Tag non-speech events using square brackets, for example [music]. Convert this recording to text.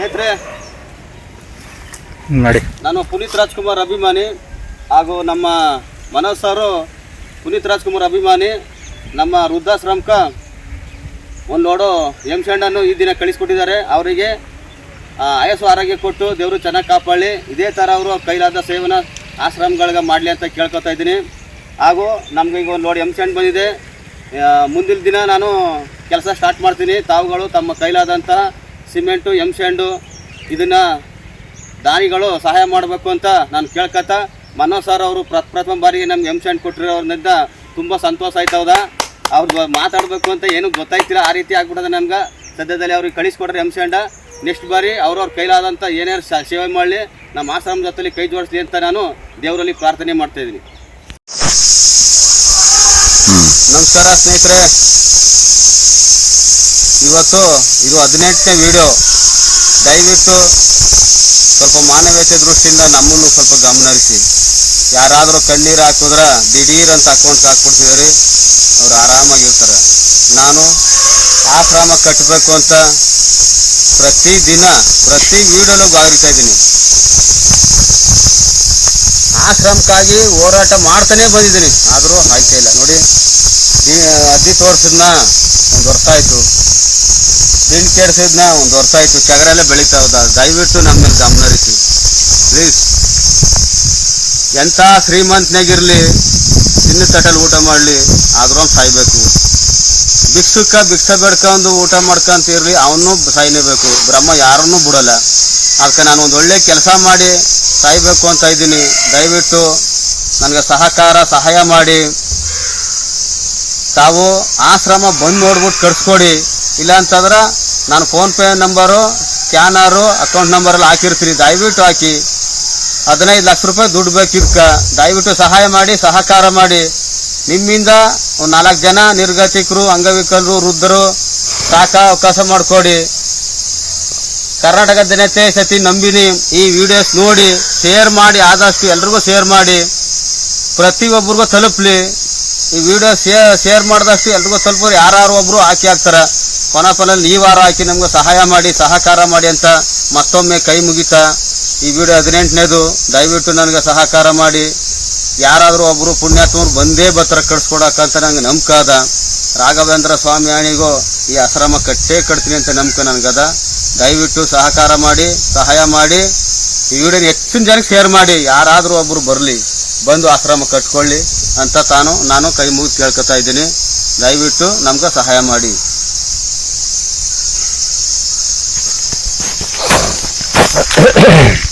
ಸ್ನೇಹಿತರೆ ಮಾಡಿ ನಾನು ಪುನೀತ್ ರಾಜ್ಕುಮಾರ್ ಅಭಿಮಾನಿ ಹಾಗೂ ನಮ್ಮ ಮನೋಜ್ ಸರು ಪುನೀತ್ ರಾಜ್ಕುಮಾರ್ ಅಭಿಮಾನಿ ನಮ್ಮ ವೃದ್ಧಾಶ್ರಮಕ್ಕೆ ಒಂದು ಲೋಡು ಎಂ ಶಂಡನ್ನು ಈ ದಿನ ಕಳಿಸ್ಕೊಟ್ಟಿದ್ದಾರೆ. ಅವರಿಗೆ ಆಯಸ್ಸು ಆರೋಗ್ಯ ಕೊಟ್ಟು ದೇವರು ಚೆನ್ನಾಗಿ ಕಾಪಾಡಲಿ. ಇದೇ ಥರ ಅವರು ಕೈಲಾದ ಸೇವನ ಆಶ್ರಮಗಳಿಗೆ ಮಾಡಲಿ ಅಂತ ಕೇಳ್ಕೊತಾ ಇದ್ದೀನಿ. ಹಾಗೂ ನಮ್ಗೆ ಈಗ ಒಂದು ಲೋಡ್ ಎಂ ಶಂಡ್ ಬಂದಿದೆ ಮುಂದಿನ ದಿನ ನಾನು ಕೆಲಸ ಸ್ಟಾರ್ಟ್ ಮಾಡ್ತೀನಿ. ತಾವುಗಳು ತಮ್ಮ ಕೈಲಾದಂಥ ಸಿಮೆಂಟು, ಎಂ ಸ್ಯಾಂಡು ಇದನ್ನು ದಾನಿಗಳು ಸಹಾಯ ಮಾಡಬೇಕು ಅಂತ ನಾನು ಕೇಳ್ಕೊತ ಮನೋಜ್ ಸರ್ ಅವರು ಪ್ರ, ಪ್ರಥಮ ಬಾರಿಗೆ ನಮ್ಗೆ ಎಂ ಸ್ಯಾಂಡ್ ಕೊಟ್ಟಿರೋದ್ರಿಂದ ತುಂಬ ಸಂತೋಷ ಆಯ್ತದ ಅವ್ರು ಮಾತಾಡಬೇಕು ಅಂತ ಏನು ಗೊತ್ತಾಯ್ತಿಲ್ಲ, ಆ ರೀತಿ ಆಗ್ಬಿಟ್ಟದೆ ನಮ್ಗೆ. ಸದ್ಯದಲ್ಲಿ ಅವ್ರಿಗೆ ಕಳಿಸ್ಕೊಡ್ರಿ ಎಂ ಸ್ಯಾಂಡ. ನೆಕ್ಸ್ಟ್ ಬಾರಿ ಅವ್ರವ್ರ ಕೈಲಾದಂಥ ಏನೇನು ಸೇವೆ ಮಾಡಲಿ, ನಮ್ಮ ಆಶ್ರಮ ಜೊತೆಲಿ ಕೈ ಜೋಡಿಸ್ಲಿ ಅಂತ ನಾನು ದೇವರಲ್ಲಿ ಪ್ರಾರ್ಥನೆ ಮಾಡ್ತಾ ಇದ್ದೀನಿ. ನಮಸ್ಕಾರ ಸ್ನೇಹಿತರೆ. ಇವತ್ತು ಇದು ಹದಿನೆಂಟನೇ ವಿಡಿಯೋ ದಯವಿಟ್ಟು ಸ್ವಲ್ಪ ಮಾನವೀಯತೆ ದೃಷ್ಟಿಯಿಂದ ನಮ್ಮನ್ನು ಸ್ವಲ್ಪ ಗಮನ ಹರಿಸಿ ಯಾರಾದರೂ ಕಣ್ಣೀರು ಹಾಕಿದ್ರೆ ದಿಢೀರ್ ಅಂತ ಅಕೌಂಟ್ಗೆ ಹಾಕ್ಬಿಡ್ತಿದ್ದಾರೆ, ಅವ್ರು ಆರಾಮಾಗಿರ್ತಾರೆ. ನಾನು ಆಶ್ರಮ ಕಟ್ಟಬೇಕು ಅಂತ ಪ್ರತಿ ದಿನ ಪ್ರತಿ ವೀಡಿಯೋನು ಬಾಗಿರ್ತಾ ಇದ್ದೀನಿ. ಆಶ್ರಮಕ್ಕಾಗಿ ಹೋರಾಟ ಮಾಡ್ತಾನೆ ಬಂದಿದ್ದೀನಿ. ಆದರೂ ಆಯ್ತಾ ಇಲ್ಲ. ನೋಡಿ ಅದ್ದಿ ತೋರಿಸಿದ್ನ ಒಂದು ವರ್ಷ ಆಯಿತು. ದಿನ ಕೆಡ್ಸಿದ್ನ ಒಂದು ವರ್ಷ ಆಯಿತು. ಚಗರೆಲ್ಲ ಬೆಳೀತಾ ಹೋದ ದಯವಿಟ್ಟು ನಮ್ಮ ಮೇಲೆ ಗಮನ ಹರಿಸಿ. ಪ್ಲೀಸ್ ಎಂಥ ಶ್ರೀಮಂತನಾಗಿರಲಿ ತಿನ್ನು ತಟ್ಟಲ್ಲಿ ಊಟ ಮಾಡಲಿ, ಆದ್ರೂ ಸಾಯ್ಬೇಕು. ಭಿಕ್ಷುಕ, ಭಿಕ್ಷ ಬೇಡ್ಕೊಂಡು ಊಟ ಮಾಡ್ಕೊಂತಿರಲಿ ಅವನು ಸಾಯ್ಲೇಬೇಕು. ಬ್ರಹ್ಮ ಯಾರನ್ನೂ ಬಿಡಲ್ಲ. ಅದಕ್ಕೆ ನಾನು ಒಂದು ಒಳ್ಳೆ ಕೆಲಸ ಮಾಡಿ ಸಾಯ್ಬೇಕು ಅಂತ ಇದ್ದೀನಿ. ದಯವಿಟ್ಟು ನನಗೆ ಸಹಕಾರ, ಸಹಾಯ ಮಾಡಿ. ತಾವು ಆಶ್ರಮ ಬಂದು ನೋಡ್ಬಿಟ್ಟು ಕಟ್ಸ್ಕೊಡಿ ಇಲ್ಲ ಅಂತಂದ್ರೆ ನಾನು ಫೋನ್ಪೇ ನಂಬರು, ಸ್ಕ್ಯಾನರು, ಅಕೌಂಟ್ ನಂಬರೆಲ್ಲ ಹಾಕಿರ್ತೀನಿ. ದಯವಿಟ್ಟು ಹಾಕಿ. ಹದಿನೈದು ಲಕ್ಷ ರೂಪಾಯಿ ದುಡ್ಡು ಬೇಕಿತ್ತು ದಯವಿಟ್ಟು ಸಹಾಯ ಮಾಡಿ, ಸಹಕಾರ ಮಾಡಿ. ನಿಮ್ಮಿಂದ ಒಂದು ನಾಲ್ಕು ಜನ ನಿರ್ಗತಿಕರು, ಅಂಗವಿಕಲರು, ವೃದ್ಧರು ಸಾಕ ಅವಕಾಶ ಮಾಡಿಕೊಡಿ. ಕರ್ನಾಟಕ ಜನತೆ ಸತಿ ನಂಬಿನಿ. ಈ ವಿಡಿಯೋಸ್ ನೋಡಿ ಶೇರ್ ಮಾಡಿ, ಆದಷ್ಟು ಎಲ್ರಿಗೂ ಶೇರ್ ಮಾಡಿ. ಪ್ರತಿಯೊಬ್ಬರಿಗೂ ತಲುಪಲಿ. ಈ ವಿಡಿಯೋ ಶೇರ್ ಮಾಡಿದಷ್ಟು ಎಲ್ರಿಗೂ ತಲುಪೋರು. ಯಾರು ಒಬ್ರು ಹಾಕಿ ಹಾಕ್ತಾರೆ. ಕೊನಪನಲ್ಲಿ ಈ ವಾರ ಹಾಕಿ ನಮ್ಗೆ ಸಹಾಯ ಮಾಡಿ, ಸಹಕಾರ ಮಾಡಿ ಅಂತ ಮತ್ತೊಮ್ಮೆ ಕೈ ಮುಗಿತಾ. ಈ ವಿಡಿಯೋ ಹದಿನೆಂಟನೇದು, ದಯವಿಟ್ಟು ನನಗೆ ಸಹಕಾರ ಮಾಡಿ. ಯಾರಾದರೂ ಒಬ್ಬರು ಪುಣ್ಯಾತ್ಮರು ಬಂದೇ ಬತ್ತರ ಕಟ್ಸ್ಕೊಡಕ್ಕಂತ ನಂಗೆ ಅದ. ರಾಘವೇಂದ್ರ ಸ್ವಾಮಿ ಆಣಿಗೂ ಈ ಆಶ್ರಮ ಕಟ್ಟೇ ಕಟ್ತೀನಿ ಅಂತ ನಂಬಿಕೆ ನನಗದ. ದಯವಿಟ್ಟು ಸಹಕಾರ ಮಾಡಿ, ಸಹಾಯ ಮಾಡಿ. ಈ ವಿಡಿಯೋನ ಹೆಚ್ಚಿನ ಜನಕ್ಕೆ ಶೇರ್ ಮಾಡಿ. ಯಾರಾದರೂ ಒಬ್ಬರು ಬರಲಿ, ಬಂದು ಆಶ್ರಮ ಕಟ್ಕೊಳ್ಳಿ ಅಂತ ತಾನು, ನಾನು ಕೈ ಮುಗಿದು ಕೇಳ್ಕೊತಾ ಇದ್ದೀನಿ. ದಯವಿಟ್ಟು ನಮ್ಗೆ ಸಹಾಯ ಮಾಡಿ. [coughs]